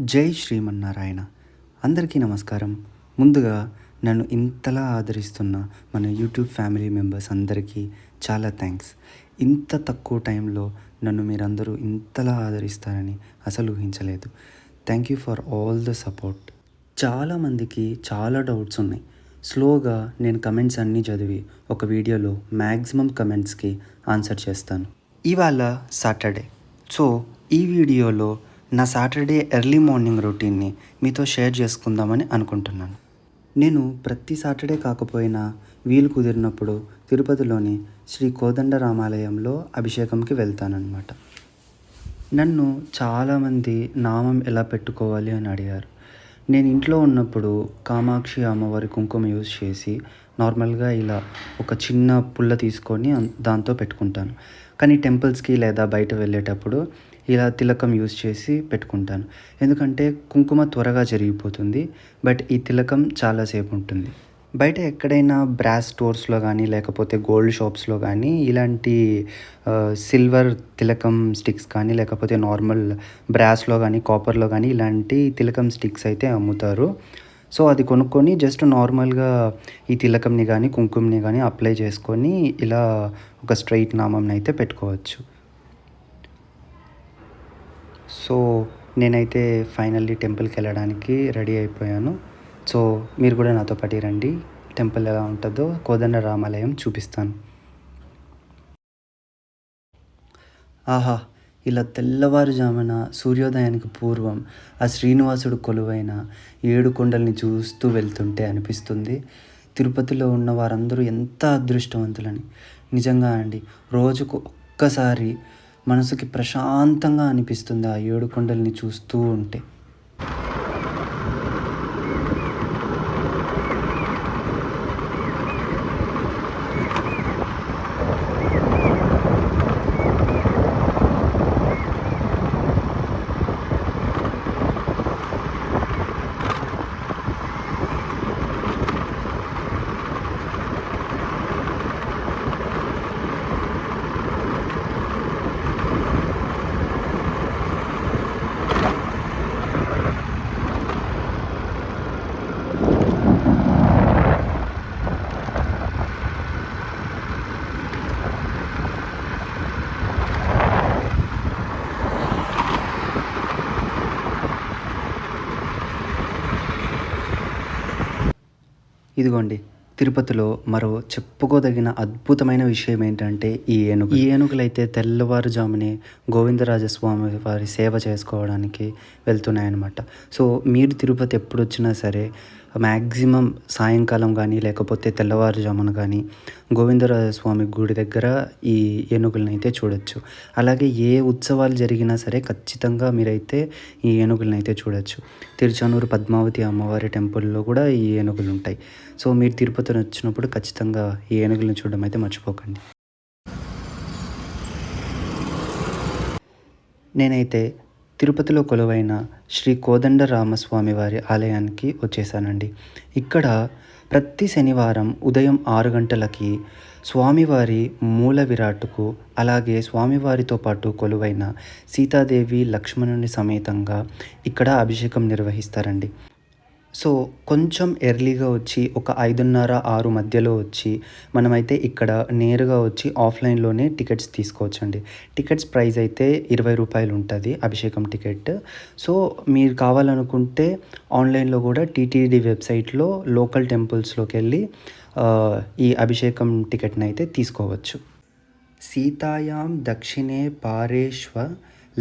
జై శ్రీమన్నారాయణ. అందరికీ నమస్కారం. ముందుగా నన్ను ఇంతలా ఆదరిస్తున్న మన యూట్యూబ్ ఫ్యామిలీ మెంబర్స్ అందరికీ చాలా థ్యాంక్స్. ఇంత తక్కువ టైంలో నన్ను మీరందరూ ఇంతలా ఆదరిస్తారని అసలు ఊహించలేదు. Thank you for all the support. చాలామందికి చాలా డౌట్స్ ఉన్నాయి. స్లోగా నేను కమెంట్స్ అన్నీ చదివి ఒక వీడియోలో మ్యాక్సిమం కమెంట్స్కి ఆన్సర్ చేస్తాను. ఇవాళ సాటర్డే. సో ఈ వీడియోలో నా సాటర్డే ఎర్లీ మార్నింగ్ రొటీన్ని మీతో షేర్ చేసుకుందామని అనుకుంటున్నాను. నేను ప్రతి సాటర్డే కాకపోయినా వీలు కుదిరినప్పుడు తిరుపతిలోని శ్రీ కోదండరామాలయంలో అభిషేకంకి వెళ్తానన్నమాట. నన్ను చాలామంది నామం ఎలా పెట్టుకోవాలి అని అడిగారు. నేను ఇంట్లో ఉన్నప్పుడు కామాక్షి అమ్మవారి కుంకుమ యూజ్ చేసి నార్మల్గా ఇలా ఒక చిన్న పుల్ల తీసుకొని దాంతో పెట్టుకుంటాను. కానీ టెంపుల్స్కి లేదా బయట వెళ్ళేటప్పుడు ఇలా తిలకం యూజ్ చేసి పెట్టుకుంటాను. ఎందుకంటే కుంకుమ త్వరగా జరిగిపోతుంది బట్ ఈ తిలకం చాలాసేపు ఉంటుంది. బయట ఎక్కడైనా బ్రాస్ స్టోర్స్లో కానీ లేకపోతే గోల్డ్ షాప్స్లో కానీ ఇలాంటి సిల్వర్ తిలకం స్టిక్స్ కానీ లేకపోతే నార్మల్ బ్రాస్లో కానీ కాపర్లో కానీ ఇలాంటి తిలకం స్టిక్స్ అయితే అమ్ముతారు. సో అది కొనుక్కొని జస్ట్ నార్మల్గా ఈ తిలకంని కానీ కుంకుమని కానీ అప్లై చేసుకొని ఇలా ఒక స్ట్రైట్ నామంని అయితే పెట్టుకోవచ్చు. సో నేనైతే ఫైనల్లీ టెంపుల్కి వెళ్ళడానికి రెడీ అయిపోయాను. సో మీరు కూడా నాతో పాటు రండి. టెంపుల్ ఎలా ఉంటుందో కోదండ రామాలయం చూపిస్తాను. ఆహా ఇలా తెల్లవారుజామున సూర్యోదయానికి పూర్వం ఆ శ్రీనివాసుడు కొలువైన ఏడు కొండల్ని చూస్తూ వెళ్తుంటే అనిపిస్తుంది. తిరుపతిలో ఉన్న వారందరూ ఎంత అదృష్టవంతులని. నిజంగా అండి రోజుకు ఒక్కసారి మనసుకి ప్రశాంతంగా అనిపిస్తుంది ఆ ఏడు కొండల్ని చూస్తూ ఉంటే. ఇదిగోండి. తిరుపతిలో మరో చెప్పుకోదగిన అద్భుతమైన విషయం ఏంటంటే ఈ ఏనుగు. ఈ ఏనుగులైతే తెల్లవారుజామునే గోవిందరాజస్వామి వారి సేవ చేసుకోవడానికి వెళ్తున్నాయన్నమాట. సో మీరు తిరుపతి ఎప్పుడు వచ్చినా సరే మ్యాక్సిమం సాయంకాలం కానీ లేకపోతే తెల్లవారుజామున కానీ గోవిందరాజస్వామి గుడి దగ్గర ఈ ఏనుగులను అయితే చూడొచ్చు. అలాగే ఏ ఉత్సవాలు జరిగినా సరే ఖచ్చితంగా మీరైతే ఈ ఏనుగులను అయితే చూడొచ్చు. తిరుచానూరు పద్మావతి అమ్మవారి టెంపుల్లో కూడా ఈ ఏనుగులు ఉంటాయి సో మీరు తిరుపతి వచ్చినప్పుడు ఖచ్చితంగా ఈ ఏనుగులను చూడడం అయితే మర్చిపోకండి. నేనైతే తిరుపతిలో కొలువైన శ్రీ కోదండ రామస్వామి వారి ఆలయానికి వచ్చేసానండి. ఇక్కడ ప్రతి శనివారం ఉదయం ఆరు గంటలకి స్వామివారి మూల విరాటుకు అలాగే స్వామివారితో పాటు కొలువైన సీతాదేవి లక్ష్మణుని సమేతంగా ఇక్కడ అభిషేకం నిర్వహిస్తారండి. సో కొంచెం ఎర్లీగా వచ్చి ఒక ఐదున్నర ఆరు మధ్యలో వచ్చి మనమైతే ఇక్కడ నేరుగా వచ్చి ఆఫ్లైన్లోనే టికెట్స్ తీసుకోవచ్చండి. టికెట్స్ ప్రైస్ అయితే ఇరవై రూపాయలు ఉంటుంది అభిషేకం టికెట్. సో మీరు కావాలనుకుంటే ఆన్లైన్లో కూడా టీటీడీ వెబ్సైట్లో లోకల్ టెంపుల్స్లోకి వెళ్ళి ఈ అభిషేకం టికెట్ని అయితే తీసుకోవచ్చు. సీతాయాం దక్షిణే పారేష్వ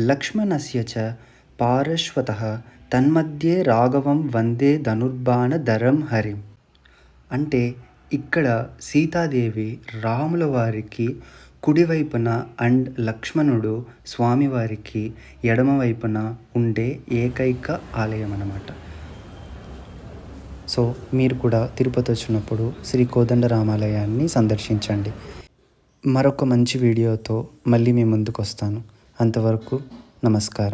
లక్ష్మణస్య చ పారశ్వతః తన్మధ్యే రాఘవం వందే ధనుర్బాణ ధరం హరిం. అంటే ఇక్కడ సీతాదేవి రాముల వారికి కుడివైపున అండ్ లక్ష్మణుడు స్వామివారికి ఎడమవైపున ఉండే ఏకైక ఆలయం అన్నమాట. సో మీరు కూడా తిరుపతి వచ్చినప్పుడు శ్రీ కోదండ రామాలయాన్ని సందర్శించండి. మరొక మంచి వీడియోతో మళ్ళీ మీ ముందుకు వస్తాను అంతవరకు నమస్కారం.